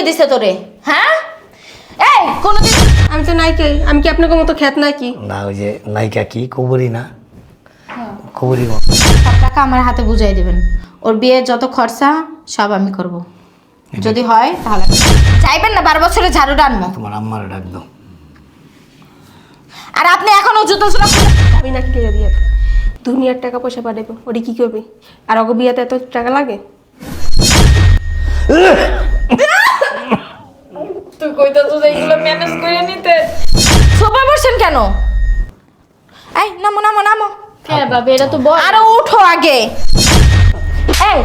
কে দিছে তোরে হ্যাঁ? এই কোনদিন আমি তো নাইকে আমি কি আপনাকে মতো খ্যাত নাকি? না ওই যে নায়িকা কি? কুবুরি না? কুবুরি মতো। সব টাকা আমার হাতে বুঝাই দেবেন। ওর বিয়ের যত খরচা সব আমি করব। যদি হয় তাহলে চাইবেন না বারো বছরে ঝাড়ু আনব। তোমার আম্মার ডাক দাও। আর আপনি এখনও জুতো জুতো আমি নাকি কে বিয়ে দুনিয়ার টাকা পয়সা পাঠাবো ওটি কি করবে? আর ওকে বিয়েতে এত টাকা লাগে? তুই কইতাছ যে এগুলো ম্যানেজ করে নিতে। সোফা বসছেন কেন? এই নামো নামো নামো। হ্যাঁ বাবা এটা তো বল। আরও উঠো আগে। এই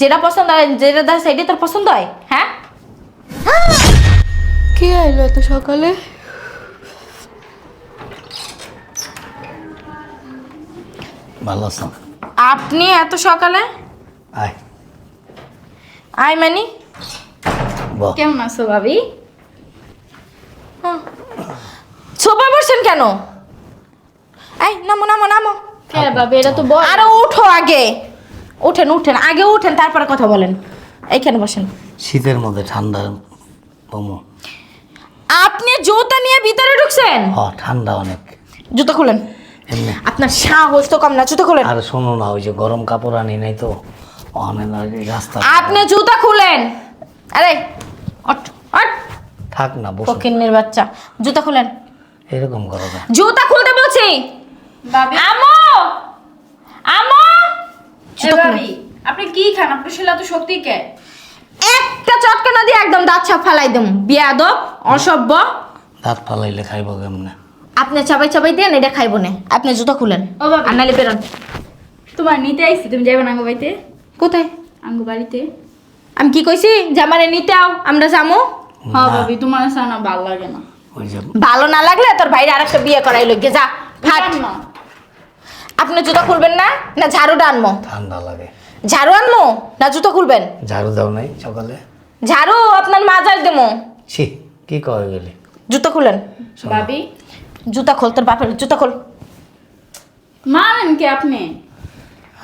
যেটা পছন্দ হয় যেটা দেয় সেটাই তোর পছন্দ হয় হ্যাঁ? কে আইলো এত সকালে? ভালো আছো? আপনি এত সকালে? আয়। আই মানি। কেমন আছো ভাবি? সোফা বসছেন কেন? এই নামো নামো নামো। হ্যাঁ বাবা এটা তো বল। আরও উঠো আগে। উঠেন উঠেন আগে উঠেন তারপরে কথা বলেন। এইখানে বসেন। শীতের মধ্যে ঠান্ডা বমু। আপনি জুতা নিয়ে ভিতরে ঢুকছেন? হ ঠান্ডা অনেক। জুতো খুলেন। আপনার সাহস তো কম না জুতো খুলেন। আর শোনো না ওই যে গরম কাপড় আনি নাই তো অনেক রাস্তা আপনি জুতা খুলেন। আরে অট অট থাক না বসো। ফকিন্নির বাচ্চা জুতা খুলেন। এরকম করো না। জুতা খুলতে বলছি। ভাবি আমো আমো। ভাবি আপনি কি খান? আপনার শরীরে তো শক্তি কে? একটা চটকানা দিয়ে একদম দাঁত ছাপ ফালাই দেব বিয়াদব অসভ্য। দাঁত ফালাইলে খাইব কেমনে? আপনি চাবাই চাবাই দেন এটা খাইবো না। আপনি জুতা খুলেন। ও বাবা। আর নালে বেরোন। তোমার নিতে আইছি তুমি যাবে না আঙ্গু বাড়িতে? কোথায়? আঙ্গু বাড়িতে। আমি কি কইছি? যে আমারে নিতে আও আমরা যাব হ্যাঁ ভাবি তোমার সানা ভালো লাগে না। ওই ভালো না লাগলে তোর ভাইরে আরেকটা বিয়ে করাই লগে যা জান না। আপনি জুতা খুলবেন না? না ঝাড়ুটা আনব ঠান্ডা লাগে। ঝাড়ু আনমো? না জুতা খুলবেন? ঝাড়ু দাও নাই সকালে। ঝাড়ু আপনার মাজার দেমো। ছি কি কয়ে গেলি জুতা খুলেন। ভাবি। জুতা খোল তোর বাপের জুতা খোল। মানেন কি আপনি?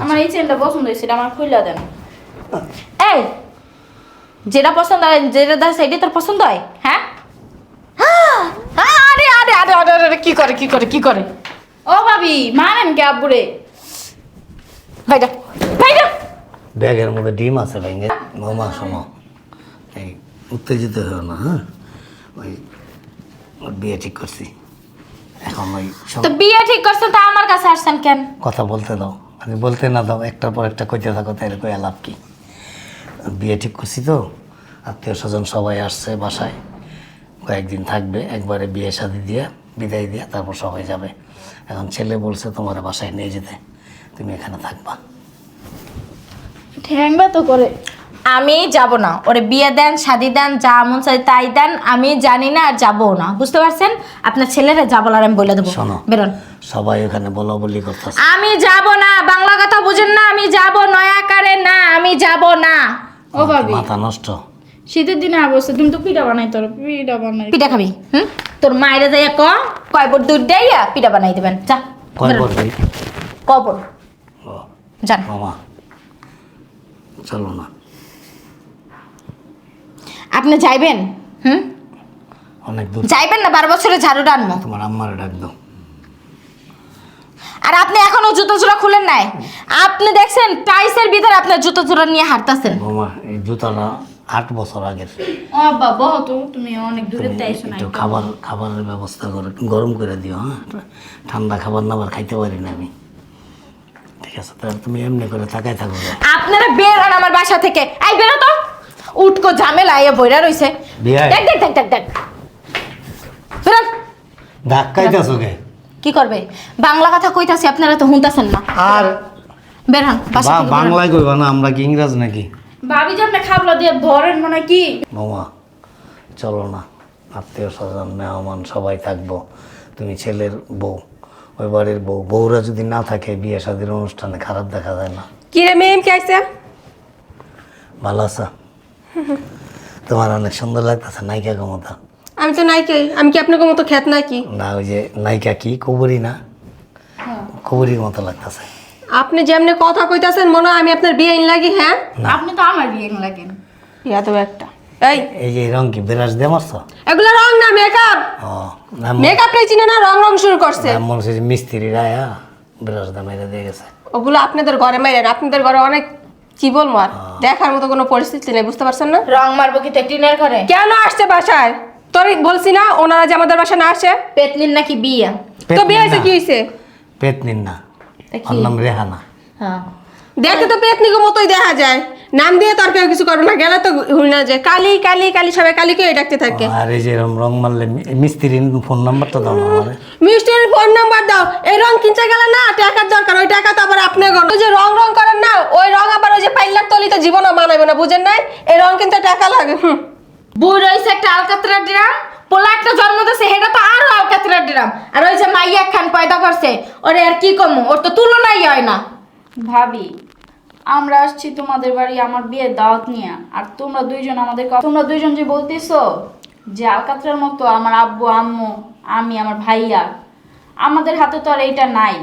আমার এই চেনটা পছন্দ হয়েছিল আমার খুইলা দেন। এই যেটা পছন্দ হয় যেটা দেয় সেটাই তোর পছন্দ হয় হ্যাঁ? আরে আরে আরে আরে আরে কি করে কি করে কি করে? ও ভাবি মানেন কি আব্বুরে? ভাইটা ভাইটা ব্যাগের মধ্যে ডিম আছে ভেঙে। মামা শোনো। এই উত্তেজিত হয়েও না হ্যাঁ? ওই বিয়ে ঠিক করছি। এখন ওই তো বিয়ে ঠিক করছেন তা আমার কাছে আসছেন কেন? কথা বলতে দাও। আমি বলতে না দাও একটার পর একটা কইতে থাকো তাহলে কই লাভ কি? বিয়ে ঠিক করছি তো। আত্মীয় স্বজন সবাই আসছে বাসায়। কয়েকদিন থাকবে একবারে বিয়ে শাদি দিয়ে বিদায় দিয়ে তারপর সবাই যাবে। এখন ছেলে বলছে তোমার বাসায় নিয়ে যেতে তুমি এখানে থাকবা। ঠ্যাংবা তো করে। আমি যাব না। ওরে বিয়ে দেন শাদি দেন যা মন চাই তাই দেন। আমি জানি না আর যাব না। বুঝতে পারছেন? আপনার ছেলেরা যা বলার আমি বলে দেবো। শোনো বেরোন। সবাই ওখানে বলা বলি করতেছে। আমি যাব না। বাংলা কথা বুঝেন না আমি যাব নয়াকারে না আমি যাব না। ও ভাবি। মাথা নষ্ট। শীতের দিনে অবস্থা তুমি তো পিঠা বানাই তোর পিঠা বানাই। পিঠা খাবি হুম? তোর মায়েরা যাইয়া ক কয় বড় দুধ দেইয়া পিঠা বানাই দেবেন যা। কয় বেরোন। কবর ও যান মামা চলো না। আপনি যাইবেন হুম? অনেক দূর। যাইবেন না বারো বছরে ঝাড়ুটা আনব। তোমার আম্মারে ডাক দাও আর আপনি এখনও জুতো জোড়া খুলেন নাই? আপনি দেখছেন টাইসের ভিতরে আপনার জুতো জোড়া নিয়ে হাঁটতেছেন। মামা এই জুতাটা আট বছর আগের। ও বাবা তো তুমি অনেক দূরে তাইছো না একটু খাবার খাবারের ব্যবস্থা করে গরম করে দিও হ্যাঁ? ঠান্ডা খাবার না আবার খাইতে পারি না আমি। ঠিক আছে তাহলে তুমি এমনি করে তাকাই থাকো। আপনারা বের হন আমার বাসা থেকে। এই বেরো তো। উটকো ঝামেলা এ বইরা রইছে। দেখ দেখ দেখ দেখ দেখ। বেরোন ধাক্কাইতেছো কে? কি করবে? বাংলা কথা কইতাছি আপনারা তো হুনতাছেন না। আর বের হন বাসা বা- থেকে বের হন। বাংলায় কইবা না আমরা কি ইংরাজ নাকি? ভাবি যে আপনি খাবলা দিয়ে ধরেন মনে হয় কি? মামা চলো না আত্মীয় স্বজন মেহমান সবাই থাকব। তুমি ছেলের বউ ওই বাড়ির বউ। বউরা যদি না থাকে বিয়ে শাদির অনুষ্ঠানে খারাপ দেখা যায় না। কি রে মেম কে আইছে? ভালো আছো? তোমার অনেক সুন্দর লাগতেছে নায়িকা ক্ষমতা। আমি তো নাইকে আমি কি আপনাকে মতো খ্যাত নাকি? না ওই যে নায়িকা কি? কুবুরি না? কুবুরির মতো লাগতেছে। আপনি যেমনি কথা কইতাছেন মনে হয় আমি আপনার বিয়ে আইন লাগি হ্যাঁ? আপনি তো আমার বিয়ে লাগেন। ইয়া তো একটা। এই এই যে রং কি বিরাজ দিয়ে মারছো? এগুলো রং না মেকআপ ও না মেকআপটাই চিনে না রং রং শুরু করছে। মনে হচ্ছে যে মিস্ত্রিরা হ্যাঁ বিরাজ দিয়ে মেরে দিয়ে গেছে। ওগুলো আপনাদের ঘরে মাইরেন আপনাদের ঘরে অনেক কি বলব আর? দেখার মতো কোনো পরিস্থিতি নেই বুঝতে পারছেন না? রং মারবো কি তো টিনের ঘরে? কেন আসছে বাসায়? তোর বলছি না ওনারা যে আমাদের বাসায় না আসে? পেতনির নাকি বিয়া? তো বিয়ে হয়েছে কি হয়েছে? না। ওর নাম রেহানা। হ্যাঁ। দেখতে তো পেতনিকে মতোই দেখা যায়। নাম দিয়ে তো আর কেউ কিছু করবে না গেলে তো হুই না যে কালি কালি কালি সবাই কালিকেই ডাকতে থাকে। আর এই যে এরকম রং মারলে মিস্ত্রির ফোন নাম্বারটা দাও না আমারে। মিষ্টির ফোন নাম্বার দাও। এই রং কিনতে গেলে না টাকার দরকার ওই টাকা তো আবার আপনি গণ ওই যে রং রং করেন না ওই রং আবার ওই যে পাইলার তলিতে জীবনও মানাবে না বুঝেন নাই? এই রং কিনতে টাকা লাগে হুম। বুই রয়েছে একটা আলকাতরা ড্রাম পোলা একটা জন্ম ড্রাম। পয়দা ওরে আর কি ওর তো তুলনাই হয় না। ভাবি, আমরা আসছি তোমাদের বাড়ি আমার বিয়ের দাওয়াত আর তোমরা দুইজন আমাদের দুইজন যে বলতেছো, যে আলকাতরার মতো আমার আব্বু, আম্মু, আমি, আমার ভাইয়া, আমাদের হাতে তো আর এইটা নাই।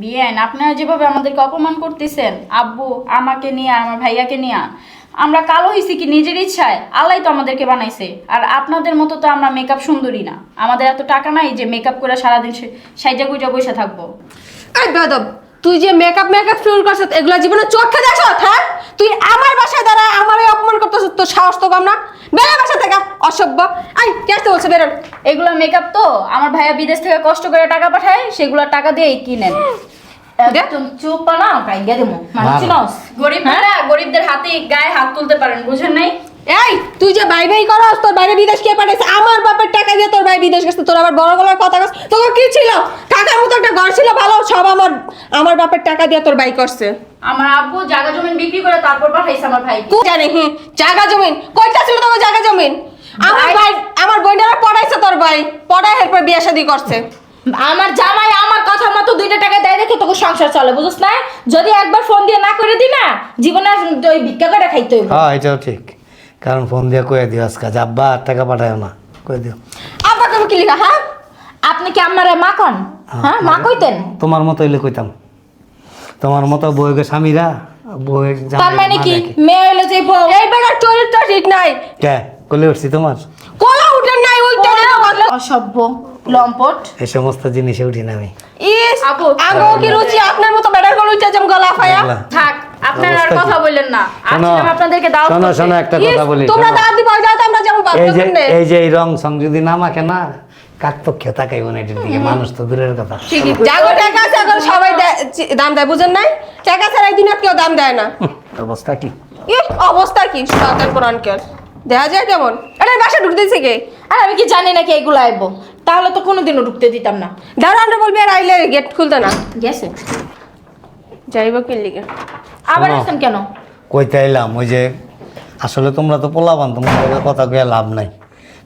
বিয়েন, আপনারা যেভাবে আমাদেরকে অপমান করতেছেন, আব্বু আমাকে নিয়ে আমার ভাইয়াকে নিয়ে আমরা কালো হয়েছি কি নিজের ইচ্ছায়? আল্লাহ তো আমাদেরকে বানাইছে। আর আপনাদের মতো তো আমরা মেকআপ সুন্দরী না। আমাদের এত টাকা নাই যে মেকআপ করে সারাদিন সাইজা গুজা বসে থাকব। এই বেদব তুই যে মেকআপ মেকআপ শুরু করছিস এগুলো জীবনে চোখে দেখছ? হ্যাঁ? তুই আমার বাসায় দাঁড়া আমার অপমান করতেছিস তোর সাহস তো কম না? বেড়ে বাসা থেকে অসভ্য। আই কে আসতে বলছে বেরোন। এগুলো মেকআপ তো আমার ভাইয়া বিদেশ থেকে কষ্ট করে টাকা পাঠায় সেগুলো টাকা দিয়েই কিনেন। একদম চুপ না দেবো। গরিবরা গরিবদের হাতে গায়ে হাত তুলতে পারেন বুঝেন নাই? এই তুই যে ভাই ভাই করস তোর বাইরে বিদেশ কে পাঠাইছে? আমার বাপের টাকা দিয়ে তোর ভাই বিদেশ গেছে তোর আবার বড় গলার কথা কস। তোর কি ছিল? টাকার মতো একটা ঘর ছিল ভালো সব আমার আমার বাপের টাকা দিয়ে তোর ভাই করছে। আমার আব্বু জায়গা জমিন বিক্রি করে তারপর পাঠাইছে আমার ভাইকে। তুই জানি হুম জায়গা জমিন। কয়টা ছিল তোর জায়গা জমিন? আমার ভাই আমার বোনেরা পড়াইছে তোর ভাই পড়াই এরপর বিয়ে শাদি করছে। আমার জামাই আমার কথা মতো দুইটা টাকা দেয় দেখে তোকে সংসার চলে বুঝছ না? যদি একবার ফোন দিয়ে না করে দি না জীবনে ওই ভিক্ষা করে খাইতে হইব। হ্যাঁ এটাও ঠিক। কারণ ফোন দিয়ে কয়ে দিও আজকে আব্বা টাকা পাঠায় না কয়ে দিও। আব্বা তুমি কি লিখা হ্যাঁ? আপনি কি আমার মা কন? হ্যাঁ মা কইতেন? তোমার মতো হইলে কইতাম। তোমার মতো বউকে স্বামীরা বউ তার মানে কি? মেয়ে হইল যে বউ এই বেটার চরিত্র ঠিক নাই। কে? কলে উঠছি তোমার? কোলা নাই উল্টা অসভ্য লম্পট। এই সমস্ত জিনিসে উঠি না আমি। ইস আগো কি রুচি? আপনার মতো বেটার কোন উঠে যেমন গলা ফায়া। থাক আপনারা আর কথা কি? না। শোনো আপনাদেরকে দাওয়াত শোনো শোনো একটা কথা বলি তোমরা শোনো। দাদি পাও আমরা যেমন এই যে এই যে এই রং সং না মাখে না কাকপক্ষে তাকাইব না এটার দিকে মানুষ তো দূরের কথা। জাগো টাকা আছে এখন সবাই দাম দেয় বুঝেন নাই? টাকা ছাড়া একদিন আর কেউ দাম দেয় না। অবস্থা কি? অবস্থা কি? সরকার কোরআন দেখা যায় কেমন? আরে বাসা ঢুকতেছে কে? আর আমি কি জানি নাকি এগুলো আইবো? তাহলে তো কোনোদিনও ঢুকতে দিতাম না। দাঁড়ানো বলবি আর আইলে গেট খুলতে না? গেছে। যাইব কি লিগে? আবার শোনো। আসছেন কেন? কইতে এলাম ওই যে আসলে তোমরা তো পোলাবান তোমাদের কথা কয়ে লাভ নাই।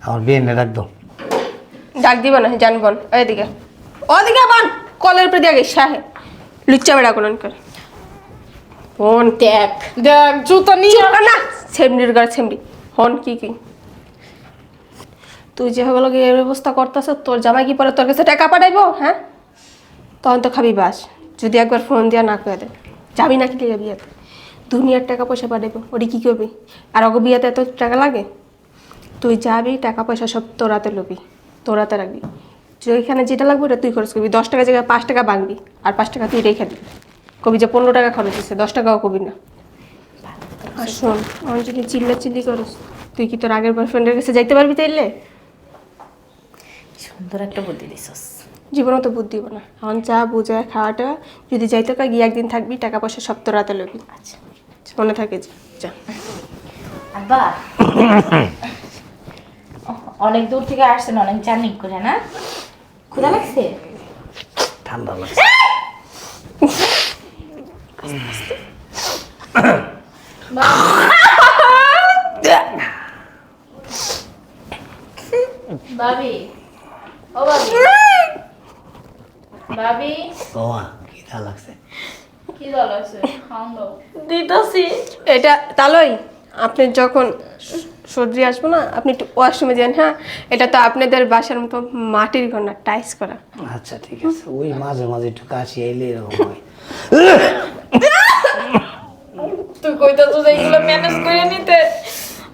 আমার বিয়ে নিয়ে রাখতো ডাক দিব না জানবন ওইদিকে। ওদিকে বান কলের দিয়ে গেছে শাহে লুচ্চা বেড়া কোন কর। হন দেখ দেখ জুতো নিয়ে না সেমডির গাড়ি সেমডি হন কি কি? তুই যে হলো এই ব্যবস্থা করতেছ তোর জামাই কি পরে তোর কাছে টাকা পাঠাইবো? হ্যাঁ? তখন তো খাবি বাস। যদি একবার ফোন দিয়া না করে দে। যাবি না কি বিয়েতে? দুনিয়ার টাকা পয়সা পাঠাইবো। ওটি কী করবি? আর ওকে বিয়াতে এত টাকা লাগে? তুই যাবি, টাকা পয়সা সব তোরাতে লবি। তোরাতে রাখবি। তুই এখানে যেটা লাগবে ওটা তুই খরচ করবি। দশ টাকা জায়গায় পাঁচ টাকা বাঁধবি আর পাঁচ টাকা তুই রেখে দিবি। কবি যে পনেরো টাকা খরচ হচ্ছে দশ টাকাও কবি না। আর শোন, আমার যদি চিল্লা চিল্লি করিস, তুই কি তোর আগের বয়ফ্রেন্ডের কাছে যাইতে পারবি তাইলে? সুন্দর একটা বুদ্ধি দিছস। জীবনও তো বুদ্ধি না এখন চা বুঝা খাওয়াটা যদি যাইতে কার গিয়ে একদিন থাকবি টাকা পয়সা সব তো রাতে লবি। আচ্ছা। মনে থাকে যে যা। আব্বা। অনেক দূর থেকে আসছেন অনেক জার্নি করে না? ক্ষুধা লাগছে? ঠান্ডা লাগছে। ভাবি ও ভাবি ভাবি ও মা কি লাগছে কি দল আছে খাওন দাও। দিতেছি। এটা তালই আপনি যখন সর্দি আসব না আপনি একটু ওয়াশরুমে যান হ্যাঁ? এটা তো আপনাদের বাসার মতো মাটির ঘর না টাইস করা। আচ্ছা ঠিক আছে। ওই মাঝে মাঝে একটু কাশি এলে এরকম হয়। তুই কইতাছিস এইগুলো ম্যানেজ করে নিতে।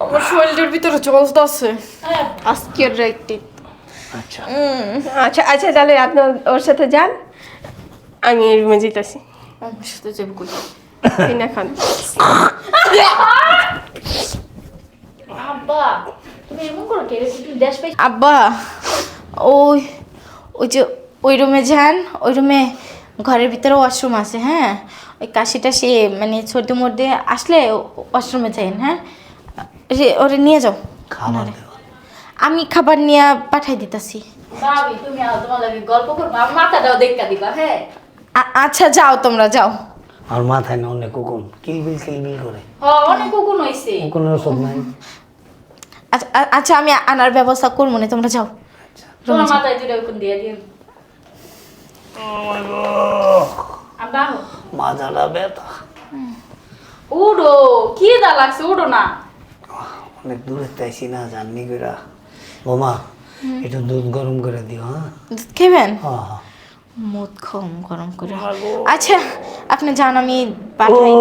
আমার শরীরের ভিতরে জ্বলতেছে আজকের রাইটটি আচ্ছা। আচ্ছা আচ্ছা তাহলে আপনার ওর সাথে যান। আমি রুমে যেতেছি। আমার সাথে যাব এই খান আব্বা তুমি এমন করো কে? দেশ পাই আব্বা ওই ওই যে ওই রুমে যান ওই রুমে ঘরের ভিতরে ওয়াশরুম আছে হ্যাঁ? ওই কাশিটা সে মানে সর্দি মধ্যে আসলে ওয়াশরুমে যাইন হ্যাঁ? রে- ওরে নিয়ে যাও। আমি খাবার নিয়ে পাঠাই দিতাছি। ভাবি তুমি তোমার গল্প করব মাথাটাও দেখা দিবা হ্যাঁ? আচ্ছা যাও তোমরা যাও। আর মাথায় না অনেক কুকুম কিলবিল কিলবিল করে। অনেক কুকুন হইছে। ওষুধ নাই। আচ্ছা আচ্ছা আমি আনার ব্যবস্থা করব না তোমরা যাও। তোমার মাথায় দুটো কুকুন দিয়ে দিও। আব্বা। ব্যথা। উড়ো কি দা লাগছে উড়ো না। অনেক দূরে তাইছি না জাননি করে বোমা একটু দুধ গরম করে দিও হ্যাঁ। দুধ খেবেন? হ্যাঁ হ্যাঁ। মুদ কম গরম করে। আচ্ছা আপনি যান আমি পাঠাই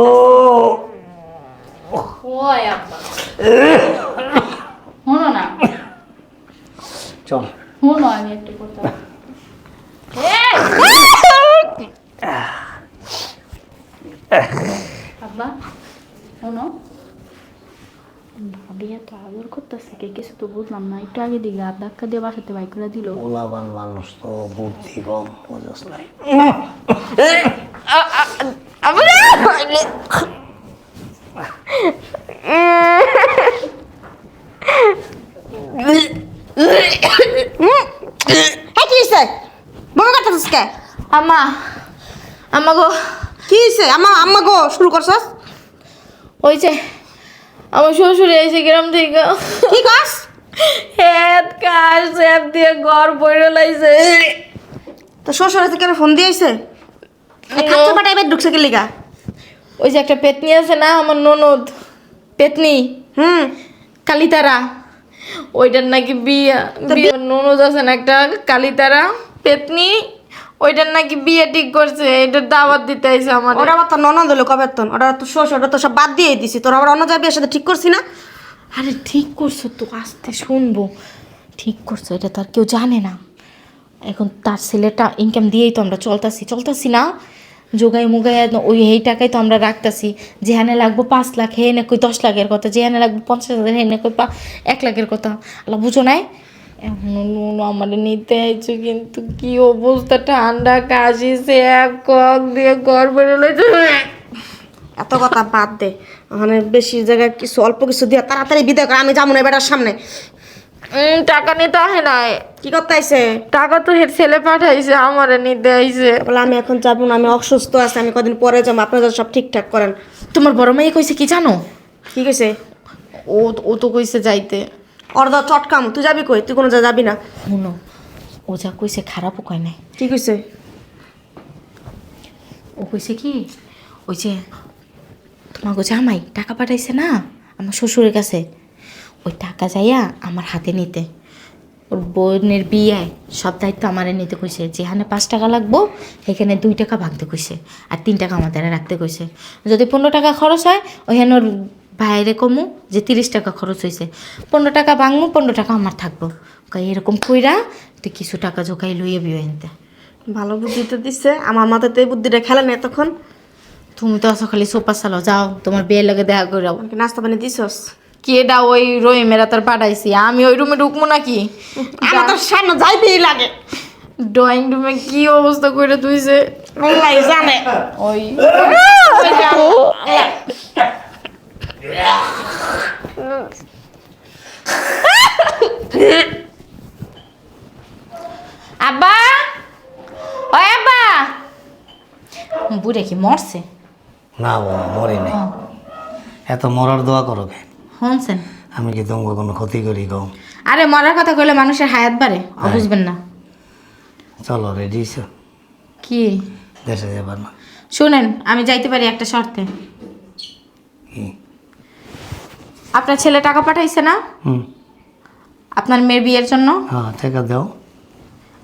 না। চল। শোনো আমি একটু কথা আব্বা শোনো। ভাবি এত আদর করতেছে কে কিছু তো বুঝলাম না একটু আগে দিকে আর ধাক্কা দিয়ে বাসাতে বাইক করে দিল ওলাবান মানুষ তো বুদ্ধি কম বুঝস নাই আমা আমা গো কি হয়েছে আমা আম্মা গো শুরু করছস ওই যে আমার শ্বশুর এসে গ্রাম থেকে কি কাজ? হেড কাজ স্যাপ দিয়ে ঘর বইরে লাইছে। তো শ্বশুর থেকে ফোন দিয়েছে? খাচ্চা পাটা এবার ঢুকছে লিগা ওই যে একটা পেতনি আছে না আমার ননদ। পেতনি? হুম। কালিতারা। ওইটার নাকি বিয়ে বিয়ে ননদ আছে না একটা কালিতারা পেতনি ওইটার নাকি বিয়ে ঠিক করছে এটার দাওয়াত দিতে আইছে আমার ওরা আবার তো ননদ হলো কবে তন ওরা তো শ্বশুর ওটা তো সব বাদ দিয়ে দিছি। তোর আবার অন্য যাবি সাথে ঠিক করছি না? আরে ঠিক করছ তো আস্তে শুনব। ঠিক করছ এটা তো আর কেউ জানে না। এখন তার ছেলেটা ইনকাম দিয়েই তো আমরা চলতাছি। চলতাছি না যোগাই মুগাই একদম ওই এই টাকাই তো আমরা রাখতাছি। যেখানে লাগবো পাঁচ লাখ হে না কই দশ লাখের কথা। যেখানে লাগবো পঞ্চাশ হাজার হে না কই পা- এক লাখের কথা। আল্লাহ বুঝো নাই? এখন নুন আমার নিতে আইছো কিন্তু কি অবস্থা? ঠান্ডা কাশি সে এক কক দিয়ে ঘর বেরো লইছে এত কথা বাদ দে। মানে বেশি জায়গায় কিছু অল্প কিছু দিয়া তাড়াতাড়ি বিদায় কর আমি যাব না বেটার সামনে। টাকা নিতে আহে নাই। কি করতে আইছে? টাকা তো হের ছেলে পাঠাইছে আমারে নিতে আইছে। বলে আমি এখন যাব না আমি অসুস্থ আছি আমি কদিন পরে যাব আপনারা সব ঠিকঠাক করেন। তোমার বড় মেয়ে কইছে কি জানো? কি কইছে? ও ও তো কইছে যাইতে। ওর চটকাম তুই যাবি কই? তুই কোনো যা যাবি না। শুনো ও যা কইছে খারাপও কয় নাই। কি কইছে? ও কইছে কি ওই যে তোমার গো জামাই টাকা পাঠাইছে না আমার শ্বশুরের কাছে। ওই টাকা যাইয়া আমার হাতে নিতে। ওর বোনের বিয়ায় সব দায়িত্ব আমারে নিতে কইছে। যেখানে পাঁচ টাকা লাগবো সেখানে দুই টাকা ভাগতে কইছে। আর তিন টাকা আমাদের রাখতে কইছে। যদি পনেরো টাকা খরচ হয় ওইখানে ওর বাইরে কমু যে তিরিশ টাকা খরচ হয়েছে। পনেরো টাকা ভাঙবো পনেরো টাকা আমার থাকব। এরকম কইরা তুই কিছু টাকা জোগাই লইয়ে বিয়ে আনতে। ভালো বুদ্ধি তো দিচ্ছে আমার মাথায় তো এই বুদ্ধিটা খেলে না তখন তুমি তো আছো খালি সোপা চালো যাও তোমার বিয়ের লগে দেখা করে যাও। নাস্তা পানি দিছস? কেডা ওই রহিমেরা তোর পাঠাইছি আমি ওই রুমে ঢুকবো নাকি? আমার তো সামনে যাইতেই লাগে। ড্রয়িং রুমে কি অবস্থা করে তুইছে? জানে। ওই আব্বা? ওই আব্বা? বুড়ে কি মরছে? না বাবা মরি নাই। এত মরার দোয়া করো কে? শুনছেন। আমি কি তোমাকে কোনো ক্ষতি করি গো? আরে মরার কথা কইলে মানুষের হায়াত বাড়ে ও বুঝবেন না। চলো রেডি কি? দেশে যাবার না। শুনেন আমি যাইতে পারি একটা শর্তে। কি? আপনার ছেলে টাকা পাঠাইছে না? হুম। আপনার মেয়ের বিয়ের জন্য? হ্যাঁ টাকা দাও।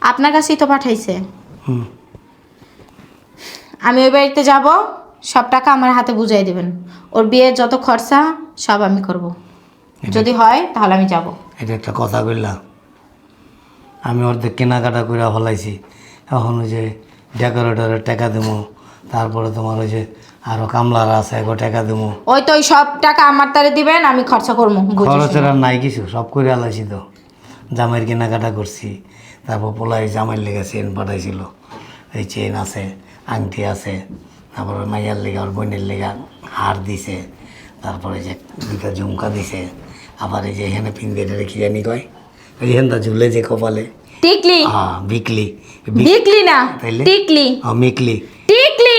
আপনার কাছেই তো পাঠাইছে। হুম। আমি ওই বাড়িতে যাব সব টাকা আমার হাতে বুঝাই দেবেন। ওর বিয়ের যত খরচা সব আমি করব। যদি হয় তাহলে আমি যাব। এটা একটা কথা বললাম। আমি অর্ধেক কেনাকাটা করে ফেলাইছি। এখন যে ডেকোরেটরের টাকা দেবো তারপরে তোমার ওই যে আরও কামলার আছে এগো টাকা দেবো। ওই তো ওই সব টাকা আমার তারে দিবেন আমি খরচা করব খরচের আর নাই কিছু সব করে আলাইছি তো। জামাইয়ের কেনাকাটা করছি তারপর পোলাই জামাইয়ের লেগে চেন পাঠাইছিল। এই চেন আছে আংটি আছে তারপরে মাইয়ার লেগে ওর বোনের লেগে হার দিছে তারপরে যে দুটা ঝুমকা দিছে আবার এই যে এখানে পিন্দে রেখে জানি কয়? ওই হেন্দা ঝুলে যে কপালে। টিকলি? হ্যাঁ বিকলি। বিকলি না টিকলি। হ্যাঁ মিকলি।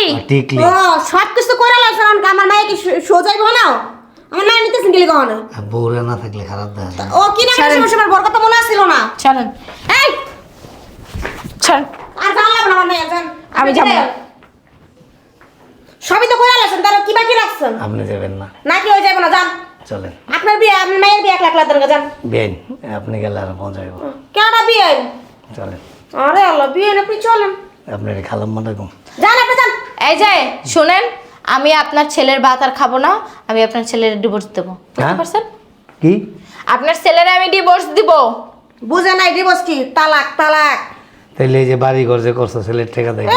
টিকলি? টিকলি। ও সব কিছু করে লাগছে আমার মায়ে কি সোজাইব না আমার মায়ের নিতে সিঙ্গেলি বউরে না থাকলে খারাপ ও কি না সমস্যা আমার বর কথা মনে আসছিল না। চলেন এই! চল আর জানলাম না আমার মেয়ে জান আমি যাব। সবই তো করে তার কি বাকি রাখছেন? আপনি যাবেন না। নাকি হয়ে যাবে না যান। চলেন। আপনার বিয়ে আপনার মায়ের বিয়ে এক লাখ লাখ টাকা যান। বেন আপনি গেলে আর পৌঁছাইব কেন বিয়ে চলেন। আরে আল্লাহ বিয়ে আপনি চলেন। আপনার খালাম মনে কম। যান আপনি যান। এই যে শুনেন আমি আপনার ছেলের ভাত আর খাব না আমি আপনার ছেলের ডিভোর্স দেবো। বুঝতে হ্যাঁ? পারছেন? কি? আপনার ছেলের আমি ডিভোর্স দিব। বুঝে নাই ডিভোর্স কি? তালাক তালাক। তাইলে এই যে বাড়ি ঘর যে করছ ছেলের টাকা দেয়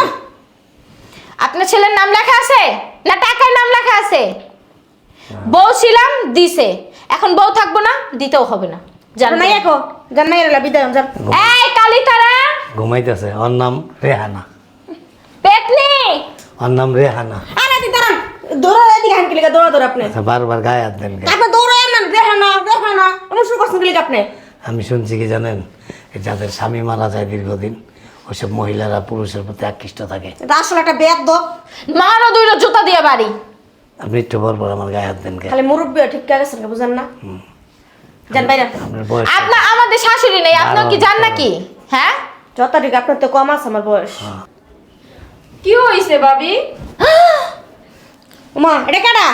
আপনার ছেলের নাম লেখা আছে? না টাকার নাম লেখা আছে? বউ ছিলাম দিছে। এখন বউ থাকব না দিতেও হবে না। জান নাই এখন যান নাই এলা বিদায় হন, যান। এই কালি তারা ঘুমাইতেছে ওর নাম রেহানা। পেতনি! ওর নাম রেহানা। আরে তুই দাঁড়ান দৌড়া এদিকে হান কিলিকা দৌড়া দৌড়া আপনি। আচ্ছা বারবার গায়ে হাত দেন কেন? আপনি দৌড়া না এমন শুরু করছেন কিলিকা আপনি? আমি শুনছি কি জানেন যাদের স্বামী মারা যায় দীর্ঘদিন ওইসব মহিলারা পুরুষের প্রতি আকৃষ্ট থাকে। এটা আসলে একটা মারো দুইটা জুতা দিয়ে বাড়ি। আপনি একটু পর পর আমার গায়ে হাত দেন খালি মুরব্বী ঠিক গেছেন বুঝেন না? বাইরে। আপনার আমাদের শাশুড়ি নেই আপনার কি জান নাকি? হ্যাঁ? যত ঠিক আপনার তো কম আছে আমার বয়স। কি হইছে ভাবি? মা এটা কেডা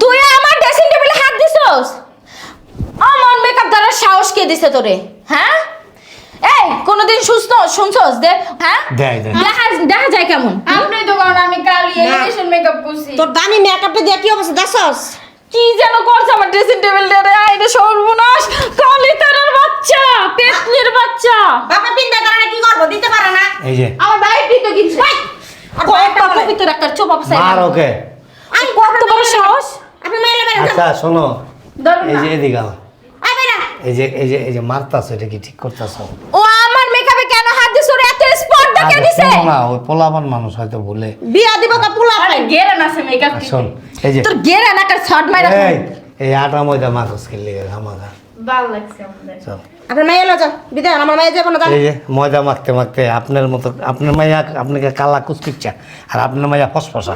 তুই আমার ড্রেসিং টেবিলে হাত দিছস? আমার মেকআপ দ্বারা সাহস কে দিছে তোরে? হ্যাঁ? এই কোনোদিন সুস্থ শুনছস? দে হ্যাঁ? দেয় দেয়। দেখা দেখা যায় কেমন? আপনি তো কারণ আমি কালি। এলিগেশন মেকআপ করছি। তোর দামি মেকআপটা দিয়ে কি অবস্থা? দেখছস? কি যেন করছে আমার ড্রেসিং টেবিল রে? আইরে সর্বনাশ। কালিতারের বাচ্চা পেতনির বাচ্চা। বাবা পিন্দা কারণে কি করব? দিতে পারে না। এই যে। আমার বাইরে দিতে কিনছে। আর কত বাইরটা বলে। পবিত্র একটা চোপ আপসাই মার ওকে। আমি কত বড় সাহস। আপনি মেলে বেরে আচ্ছা শোনো। এই যে এদিকে আও। এই যে এই যে এই যে মারতাছো এটা কি ঠিক করতেছো? ও আমার মেকআপে কেন হাত দিছ ওরে এত স্পর্ধা কে দিছে? না ওই পোলাপান মানুষ হয়তো ভুলে। বিয়া দিব কা পুলা মেকআপ শোন এই যে তোর গেরা শর্ট মাইরা এই এই আটা ময়দা মাখস খেললে ঘামাখা ভালো লাগছে আমাদের। চল। আপনার মেয়ে এলো যান বিদায় আমার মেয়ে যাব না এই যে ময়দা মাখতে মাখতে আপনার মতো আপনার মাইয়া আপনাকে কালা কুচকিচ্ছা আর আপনার মাইয়া ফসফসা।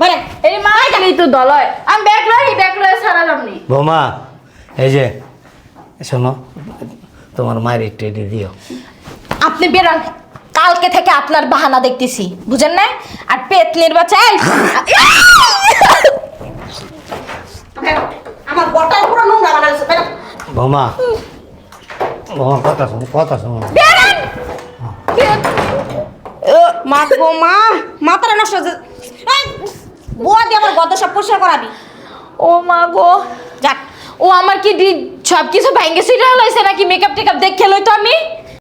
বাইরে এই মা খালি তো দলয় আমি ব্যাগ লই ব্যাগ লই সারা যামনি বৌমা এই যে শোনো তোমার মায়ের একটু দিও। আপনি বেরান। কালকে থেকে আপনার বাহানা দেখতেছি বুঝেন না আর পেতনির বাচ্চা এই! আমার বটা পুরো নোংরা বানাইছে বাইরে বৌমা বৌমা কথা শোনো কথা শোনো। মা গো মা মাথাটা নষ্ট হচ্ছে দিয়ে আমার গদ সব পরিষ্কার করাবি। ও মা গো। যাক ও আমার কি সব কিছু ভেঙে নাকি? মেকআপ টেকআপ দেখে লই তো আমি?